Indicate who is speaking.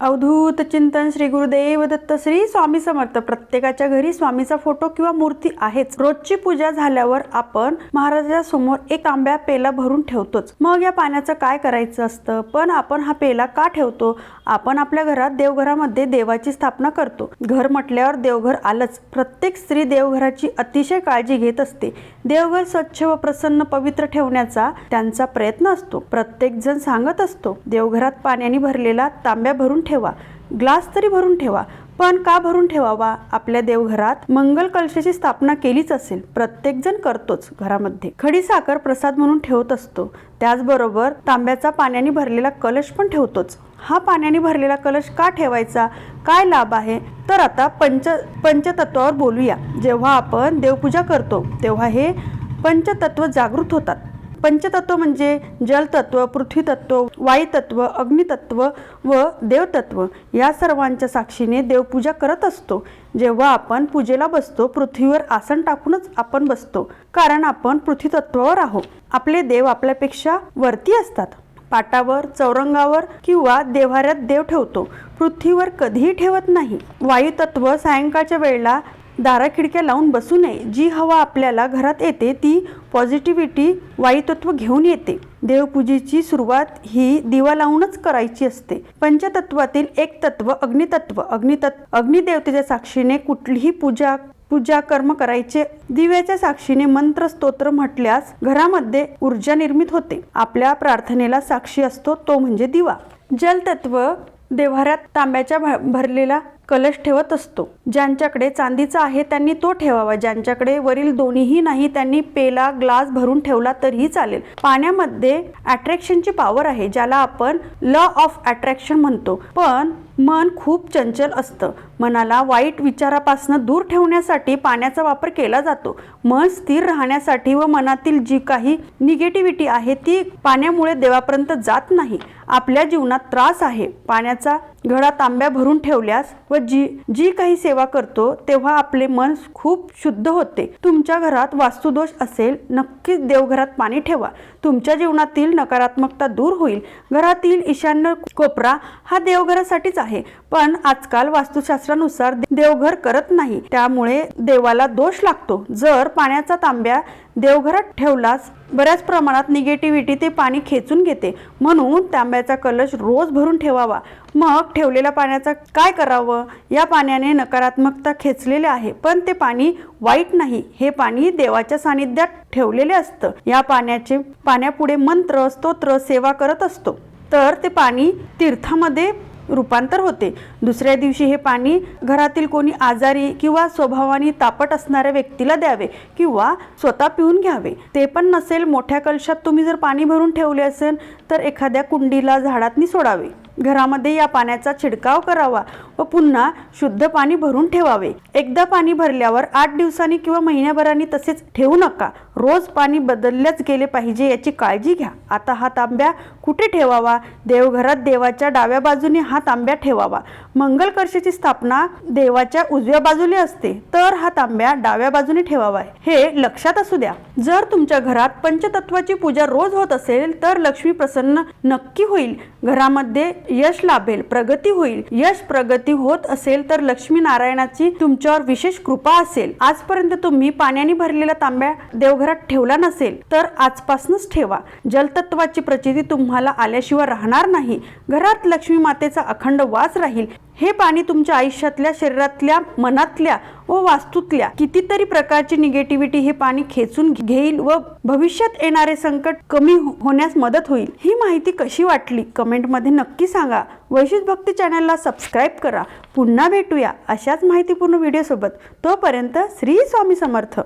Speaker 1: अवधूत चिंतन श्री गुरुदेव दत्त श्री स्वामी समर्थ. प्रत्येकाच्या घरी स्वामीचा फोटो किंवा मूर्ती आहेच. रोजची पूजा झाल्यावर आपण महाराजाच्या समोर एक तांब्या पेला भरून ठेवतोच. मग या पाण्याचं काय करायचं असतं? पण आपण हा पेला का ठेवतो? आपण आपल्या घरात देवघरामध्ये देवाची स्थापना करतो. घर म्हटल्यावर देवघर आलंच. प्रत्येक स्त्री देवघराची अतिशय काळजी घेत असते. देवघर स्वच्छ व प्रसन्न पवित्र ठेवण्याचा त्यांचा प्रयत्न असतो. प्रत्येक जण सांगत असतो देवघरात पाण्याने भरलेला तांब्या भरून ठेवा. ग्लास तरी भरून ठेवा. पण का भरून ठेवावा? आपल्या देवघरात मंगल कलशाची स्थापना केलीच असेल. प्रत्येकजण करतोच घरामध्ये. खडी साखर प्रसाद म्हणून ठेवत असतो. त्याचबरोबर तांब्याचा पाण्याने भरलेला कलश पण ठेवतोच. हा पाण्याने भरलेला कलश का ठेवायचा? काय लाभ आहे? तर आता पंच पंचतत्वावर बोलूया. जेव्हा आपण देवपूजा करतो तेव्हा हे पंचतत्व जागृत होतात. पंचतत्व म्हणजे जलतत्व पृथ्वीतत्व वायुतत्व अग्नितत्व व देवतत्व या सर्वांच्या साक्षीने देवपूजा करत असतो. जेव्हा आपण पूजेला बसतो पृथ्वीवर आसन टाकूनच आपण बसतो कारण आपण पृथ्वीतत्वावर आहोत. आपले देव आपल्यापेक्षा वरती असतात. पाटावर चौरंगावर किंवा देव्हाऱ्यात देव ठेवतो. पृथ्वीवर कधीही ठेवत नाही. वायुतत्व सायंकाळच्या वेळेला दारा खिडक्या लावून बसू नये. जी हवा आपल्याला घरात येते ती पॉझिटिव्हिटी वायुतत्व घेऊन येते. देवपूजेची सुरुवात ही दिवा लावूनच करायची असते. पंचतत्वातील एक तत्व अग्नितत्व. अग्नितत्व अग्निदेवतेच्या साक्षीने कुठलीही पूजा पूजा कर्म करायचे. दिव्याच्या साक्षीने मंत्र स्तोत्र म्हटल्यास घरामध्ये ऊर्जा निर्मित होते. आपल्या प्रार्थनेला साक्षी असतो तो म्हणजे दिवा. जलतत्व देव्हाऱ्यात तांब्याच्या भरलेला कलश ठेवत असतो. ज्यांच्याकडे चांदीचा आहे त्यांनी तो ठेवावा. ज्यांच्याकडे वरील दोन्हीही नाही त्यांनी पेला ग्लास भरून ठेवला तरीही चालेल. पाण्यामध्ये अट्रॅक्शनची पॉवर आहे ज्याला आपण लॉ ऑफ अट्रॅक्शन म्हणतो. पण मन खूप चंचल असतं. मनाला वाईट विचारापासून दूर ठेवण्यासाठी पाण्याचा वापर केला जातो. मन स्थिर राहण्यासाठी व मनातील जी काही निगेटिव्हिटी आहे ती पाण्यामुळे देवापर्यंत जात नाही. आपल्या जीवनात त्रास आहे. पाण्याचा घडा तांब्या भरून ठेवल्यास व जी जी काही सेवा करतो तेव्हा आपले मन खूप शुद्ध होते. तुमच्या घरात वास्तुदोष असेल नक्कीच देवघरात पाणी ठेवा. तुमच्या जीवनातील नकारात्मकता दूर होईल. घरातील ईशान्य कोपरा हा देवघरासाठीच आहे. पण आजकाल वास्तुशास्त्रानुसार देवघर करत नाही. त्यामुळे देवाला दोष लागतो. जर पाण्याचा तांब्या देवघरात ठेवलास बऱ्याच प्रमाणात निगेटिव्हिटी ते पाणी खेचून घेते. म्हणून तांब्याचा कलश रोज भरून ठेवावा. मग ठेवलेल्या पाण्याचं काय करावं? या पाण्याने नकारात्मकता खेचलेले आहे. पण ते पाणी वाईट नाही. हे पाणी देवाच्या सानिध्यात ठेवलेले असतं. या पाण्याचे पाण्यापुढे मंत्र स्तोत्र सेवा करत असतो. तर ते पाणी तीर्थामध्ये रूपांतर होते. दुसऱ्या दिवशी हे पाणी घरातील कोणी आजारी किंवा स्वभावाने तापट असणाऱ्या व्यक्तीला द्यावे किंवा स्वतः पिऊन घ्यावे. ते पण नसेल मोठ्या कलशात तुम्ही जर पाणी भरून ठेवले असेल तर एखाद्या कुंडीला झाडातनी सोडावे. घरामध्ये या पाण्याचा छिडकाव करावा व पुन्हा शुद्ध पाणी भरून ठेवावे. एकदा पाणी भरल्यावर आठ दिवसांनी किंवा महिन्याभराने तसेच ठेवू नका. रोज पाणी बदललेच गेले पाहिजे याची काळजी घ्या. आता हा तांब्या कुठे ठेवावा? देवघरात देवाच्या डाव्या बाजूने हा तांब्या ठेवावा. मंगल स्थापना देवाच्या उजव्या बाजूने असते तर हा तांब्या डाव्या बाजूने ठेवावा. हे लक्षात असू द्या. जर तुमच्या घरात पंचतत्वाची पूजा रोज होत असेल तर लक्ष्मी प्रसन्न नक्की होईल. घरामध्ये यश लाभेल प्रगती होईल. यश प्रगती होत असेल तर लक्ष्मी नारायणाची तुमच्यावर विशेष कृपा असेल. आजपर्यंत तुम्ही पाण्याने भरलेला तांब्या देवघरात ठेवला नसेल तर आजपासूनच ठेवा. जलतत्वाची प्रचिती तुम्हाला आल्याशिवाय राहणार नाही. घरात लक्ष्मी मातेचा अखंड वास राहील. हे पाणी तुमच्या आयुष्यातल्या शरीरातल्या मनातल्या व वास्तूतल्या कितीतरी प्रकारची निगेटिव्हिटी हे पाणी खेचून घेईल व भविष्यात येणारे संकट कमी हो- होण्यास मदत होईल. ही माहिती कशी वाटली? कमेंटमध्ये नक्की सांगा. वैशिष भक्ती चॅनलला सबस्क्राईब करा. पुन्हा भेटूया अशाच माहितीपूर्ण व्हिडिओसोबत तोपर्यंत श्री स्वामी समर्थ.